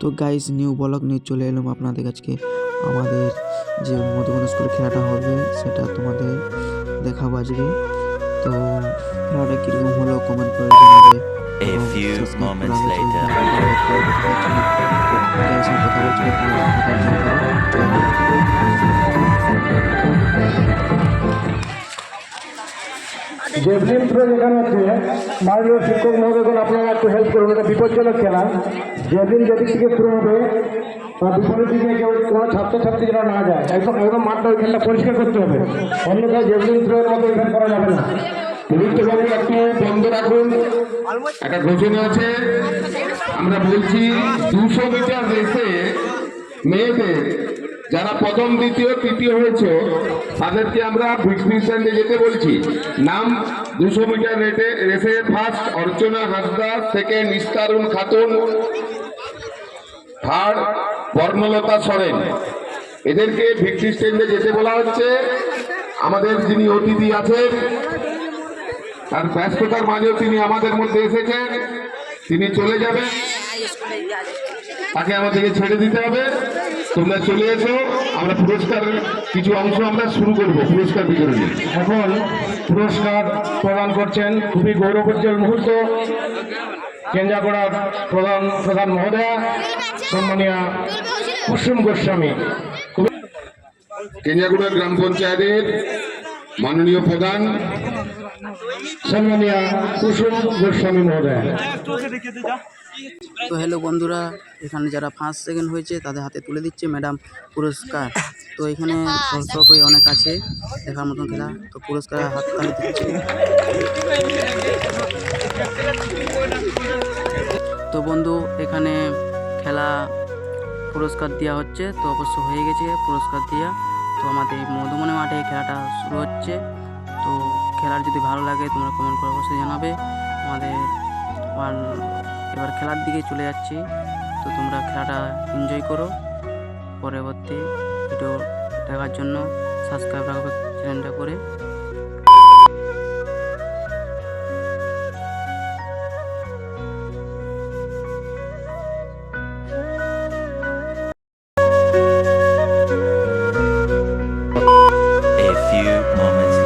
তো guys new blog নিয়ে চলে এলাম আপনাদের কাছে আমাদের যে মধুবন স্কুলে খেলাটা হবে সেটা তোমাদের দেখাবো আজকে। তো খেলাটা কীরকম হলো কমেন্ট করে জানাবে। A few moments later. কথা জেভলিন থ্রো যেখানে হচ্ছে মাননীয় শিক্ষক মহোদয়গণ, আপনারা একটু হেল্প করুন, এটা বিপজ্জনক খেলা। জেভলিন যেদিক থেকে শুরু হবে তার বিপরীত দিকে কেউ কোনো ছাত্রছাত্রী যেন না যায়, একদম একদম মাঠটা ওইখানটা পরিষ্কার করতে হবে। অন্যথায় জেভলিন থ্রোয়ের মতো ইভেন্ট করা যাবে না। গুরুত্ববাবু একটু বন্ধ রাখুন। একটা ঘোষণা আছে, আমরা বলছি দুশো মিটার রেসে মেয়েদের যারা প্রথম, দ্বিতীয়, তৃতীয় হয়েছে, তাদেরকে আমরা স্ট্যান্ডে যেতে বলছি। নাম দুশো মিটার রেটে রেসে first Archana Hasda second Nistarun Khatun third Barnalata Soren. এদেরকে স্ট্যান্ডে যেতে বলা হচ্ছে। আমাদের যিনি অতিথি আছেন, তার ব্যস্ততার মাঝেও তিনি আমাদের মধ্যে এসেছেন। তিনি চলে যাবেন। তাকে আমাদেরকে ছেড়ে দিতে হবে। তোমরা চলে এসো। আমরা পুরস্কার কিছু অংশ আমরা শুরু করব পুরস্কার বিতরণী। এখন পুরস্কার প্রদান করছেন খুবই গৌরবোজ্জ্বল মুহূর্ত। কেঞ্জাগড়ার প্রধান প্রধান মহোদয়া সম্মানীয় কুসুম গোস্বামী। কেঞ্জাগুড়া গ্রাম পঞ্চায়েতের মাননীয় প্রধান সম্মানীয় কুসুম গোস্বামী মহোদয়া। তো হ্যালো বন্ধুরা, এখানে যারা ফার্স্ট সেকেন্ড হয়েছে, তাদের হাতে তুলে দিচ্ছে ম্যাডাম পুরস্কার। তো এখানে দর্শকই অনেক আছে, দেখার মতন খেলা। তো পুরস্কার হাত তালি দিচ্ছে। তো বন্ধু, এখানে খেলা পুরস্কার দেওয়া হচ্ছে। তো অবশ্য হয়ে গেছে পুরস্কার দেওয়া তো আমাদের মধুমনে মাঠে খেলাটা শুরু হচ্ছে। তো খেলার যদি ভালো লাগে, তোমরা কমেন্ট করে অবশ্যই জানাবে। আমাদের এবার খেলার দিকে চলে যাচ্ছি। তো তোমরা খেলাটা এনজয় করো। পরবর্তী ভিডিও দেখার জন্য সাবস্ক্রাইব রাখবে চ্যানেলটা করে।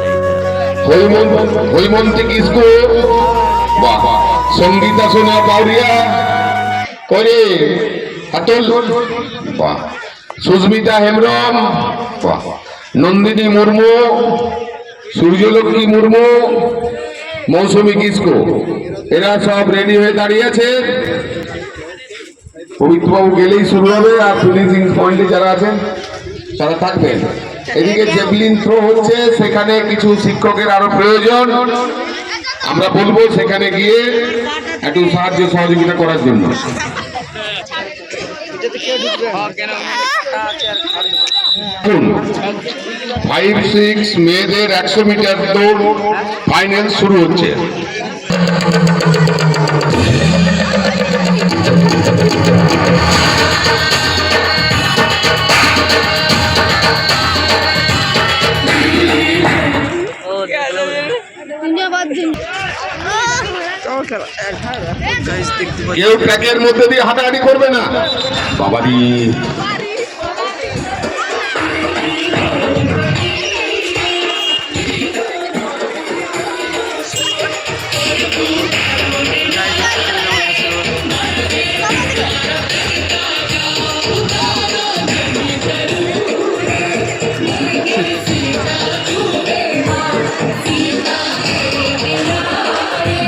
Later. হৈমন্তিক স্কুল বাহ। সঙ্গীতা সোনা পাউরিয়া করে হাতল। বাহ। সুস্মিতা হেমব্রম। বাহ। নন্দিনী মুর্মু। সূর্যলক্ষ্মী মুর্মু। মৌসুমী কিসকো। এরা সব রেডি হয়ে দাঁড়িয়েছে পবিত্রবাবু গেলেই শুরু হবে আর ফিনিশিং পয়েন্টে যারা আছেন তারা থাকবেন। এদিকে জেভলিন থ্রো হচ্ছে সেখানে কিছু শিক্ষকের আরও প্রয়োজন। আমরা বলব সেখানে গিয়ে একটু সাহায্য সহযোগিতা করার জন্য। ফাইভ সিক্স মেয়েদের একশো মিটার দৌড় ফাইনাল শুরু হচ্ছে। কেউ ট্র্যাকের মধ্যে দিয়ে হাঁটাহাঁটি করবে না।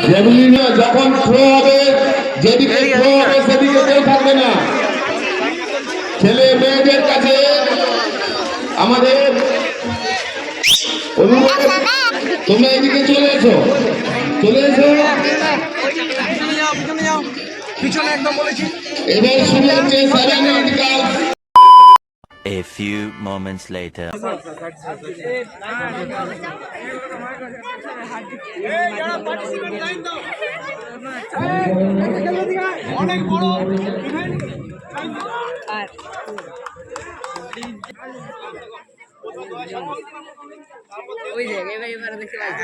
জেভলিনে যখন থ্রো হবে যেদিকে হবে সেদিকে কেউ থাকবে না। ছেলে মেয়েদের কাছে আমাদের অনুরোধ তোমরা এদিকে চলে এসো। চলে এসো। এবার শুরু হচ্ছে seven A few moments later. অনেক বড় ইভেন্ট আর ওই জায়গায় ভাই এবার দেখতে পাচ্ছি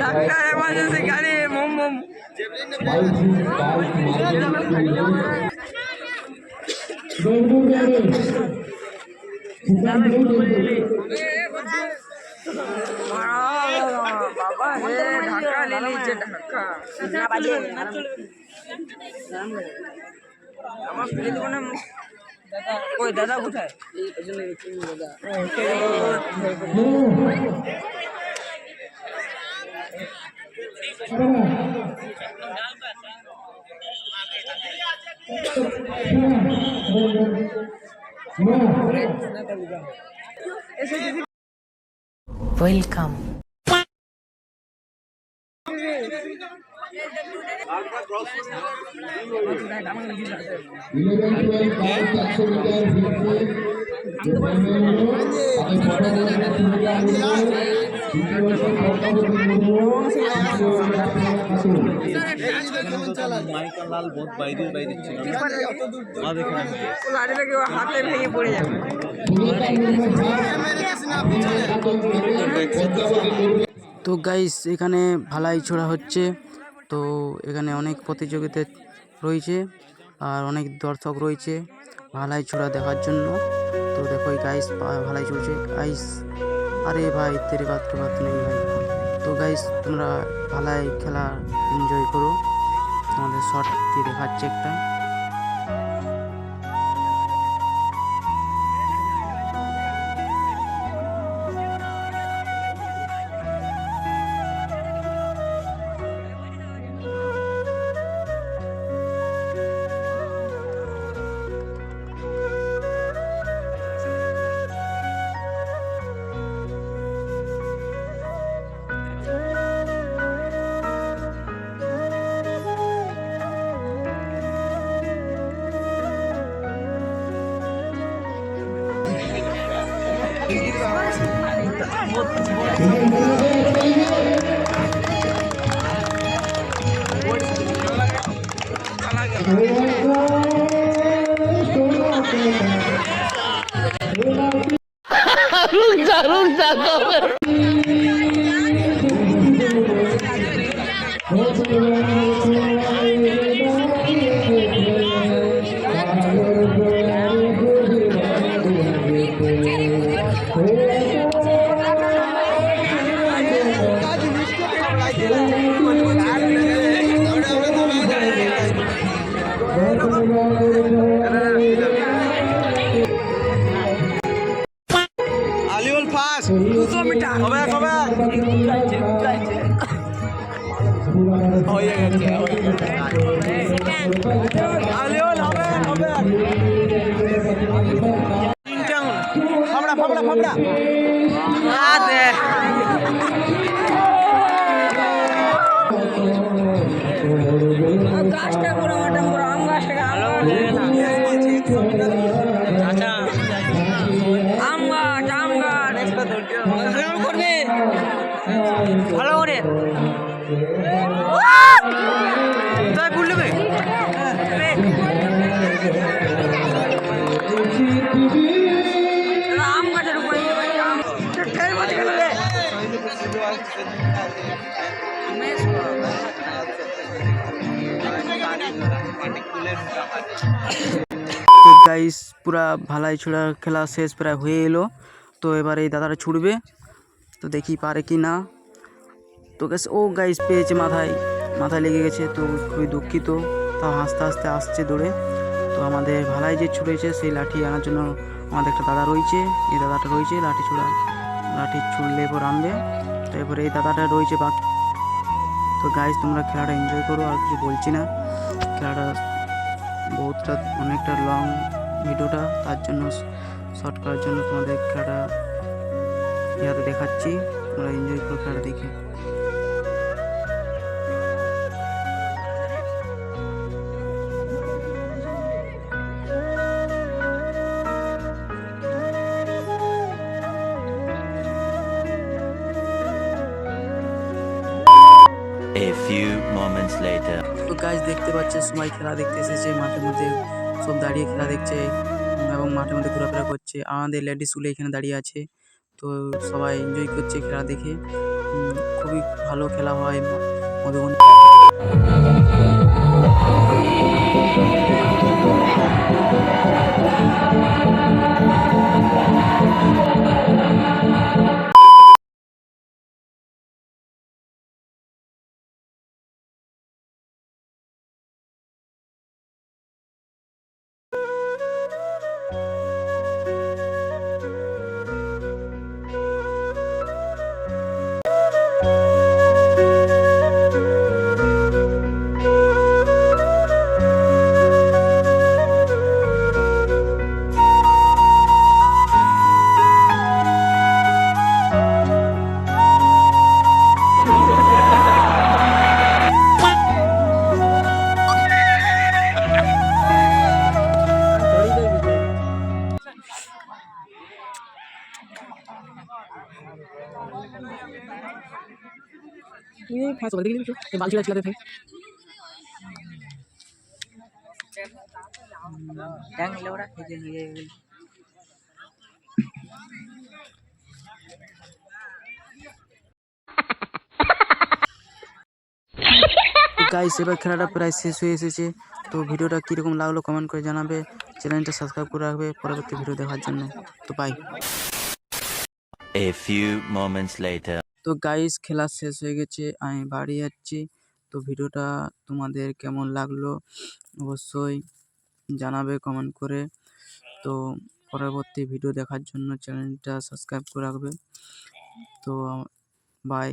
ডাক্তার এমার্জেন্সি গাড়ি মোম মোম আমার ফিরে দেবো না ওই দাদা কোথায় Welcome. মাইকালাল বোধ বাইরে বাইরে হাতে ভেঙে পড়ে যাবে তো গাইস এখানে ভালাই ছোড়া হচ্ছে। তো এখানে অনেক প্রতিযোগিতা রয়েছে আর অনেক দর্শক রয়েছে ভালাই ছোড়া দেখার জন্য। তো দেখো গাইস ভালাই চলছে গাইস আরে ভাই, তেরে বাদ কে বাদ নেই ভাই। তো গাইস তোমরা ভালাই খেলা এনজয় করো। তোমাদের শর্ট দিয়ে দেখাচ্ছে একটা। Look at that, look at that, look at that. পুরা ভালাই ছোড়ার খেলা শেষ প্রায় হয়ে এলো। তো এবার এই দাদাটা ছুটবে তো দেখি পারে কি না। তো গ্যাস ও গাইস পেয়েছে মাথায়। মাথায় লেগে গেছে, তো খুবই দুঃখিত। তাও হাসতে হাসতে আসছে দৌড়ে। তো আমাদের ভালাই যে ছুড়েছে, সেই লাঠি আনার জন্য আমাদের একটা দাদা রয়েছে। এই দাদাটা রয়েছে লাঠি ছোড়া। লাঠি ছুড়লে এরপর আনবে। তো এরপরে এই দাদাটা রয়েছে বাক। তো গাইজ তোমরা খেলাটা এনজয় করো, আর কিছু বলছি না। খেলাটা বহুতটা, অনেকটা লং ভিডিওটা তার জন্য শর্ট করার জন্য তোমাদের খেলাটা ইয়াতে দেখাচ্ছি তোমরা এনজয় করো খেলাটা দেখে A few moments later. তো গাছ দেখতে পাচ্ছে সবাই খেলা দেখতে এসেছে মাঠের মধ্যে সব দাঁড়িয়ে খেলা দেখছে এবং মাঠের মধ্যে ঘোরাফেরা করছে। আমাদের লেডিসগুলো এখানে দাঁড়িয়ে আছে। তো সবাই এনজয় করছে খেলা দেখে। খুবই ভালো খেলা হয় ম- মধুবন গাইস এবার খেলাটা প্রায় শেষ হয়ে এসেছে। তো ভিডিওটা কীরকম লাগল কমেন্ট করে জানাবে। চ্যানেলটা সাবস্ক্রাইব করে রাখবে পরবর্তী ভিডিও দেখার জন্য। তো bye A few moments later. তো গাইস খেলা শেষ হয়ে গেছে, আমি বাড়ি যাচ্ছি। তো ভিডিওটা তোমাদের কেমন লাগল অবশ্যই জানাবে কমেন্ট করে। তো পরবর্তী ভিডিও দেখার জন্য চ্যানেলটা সাবস্ক্রাইব করে রাখবে। তো বাই